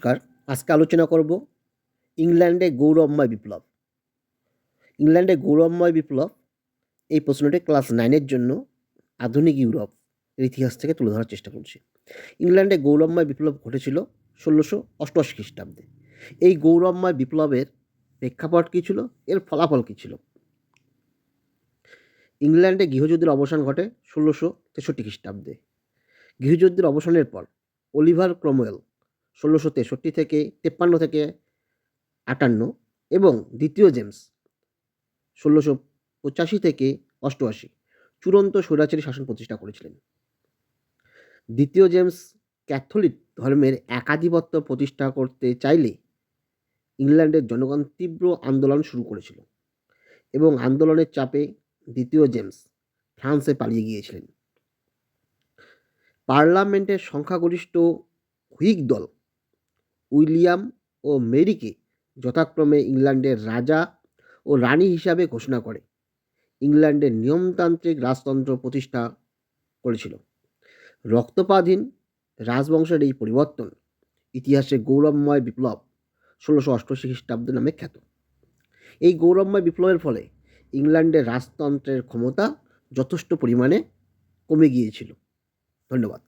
নমস্কার। আজকে আলোচনা করব ইংল্যান্ডে গৌরবময় বিপ্লব। ইংল্যান্ডে গৌরবময় বিপ্লব, এই প্রশ্নটি ক্লাস নাইনের জন্য আধুনিক ইউরোপ এর ইতিহাস থেকে তুলে ধরার চেষ্টা করছি। ইংল্যান্ডে গৌরবময় বিপ্লব ঘটেছিল ষোলোশো অষ্টআশি খ্রিস্টাব্দে। এই গৌরবময় বিপ্লবের প্রেক্ষাপট কী ছিল? এর ফলাফল কী ছিল? ইংল্যান্ডে গৃহযুদ্ধের অবসান ঘটে ষোলোশো তেষট্টি খ্রিস্টাব্দে। গৃহযুদ্ধের অবসানের পর অলিভার ক্রমওয়েল ষোলোশো তেষট্টি থেকে তেপ্পান্ন থেকে আটান্ন এবং দ্বিতীয় জেমস ষোলোশো পঁচাশি থেকে অষ্টআশি। চূড়ান্ত স্বৈরাচারী শাসন প্রতিষ্ঠা করেছিলেন। দ্বিতীয় জেমস ক্যাথলিক ধর্মের একাধিপত্য প্রতিষ্ঠা করতে চাইলে ইংল্যান্ডের জনগণ তীব্র আন্দোলন শুরু করেছিল এবং আন্দোলনের চাপে দ্বিতীয় জেমস ফ্রান্সে পালিয়ে গিয়েছিলেন। পার্লামেন্টের সংখ্যাগরিষ্ঠ হুইক দল উইলিয়াম ও মেরিকে যথাক্রমে ইংল্যান্ডের রাজা ও রানী হিসাবে ঘোষণা করে। ইংল্যান্ডের নিয়মতান্ত্রিক রাজতন্ত্র প্রতিষ্ঠা করেছিল। রক্তপাধীন রাজবংশের এই পরিবর্তন ইতিহাসে গৌরবময় বিপ্লব ষোলোশো অষ্টআশি খ্রিস্টাব্দ নামে খ্যাত। এই গৌরবময় বিপ্লবের ফলে ইংল্যান্ডের রাজতন্ত্রের ক্ষমতা যথেষ্ট পরিমাণে কমে গিয়েছিল। ধন্যবাদ।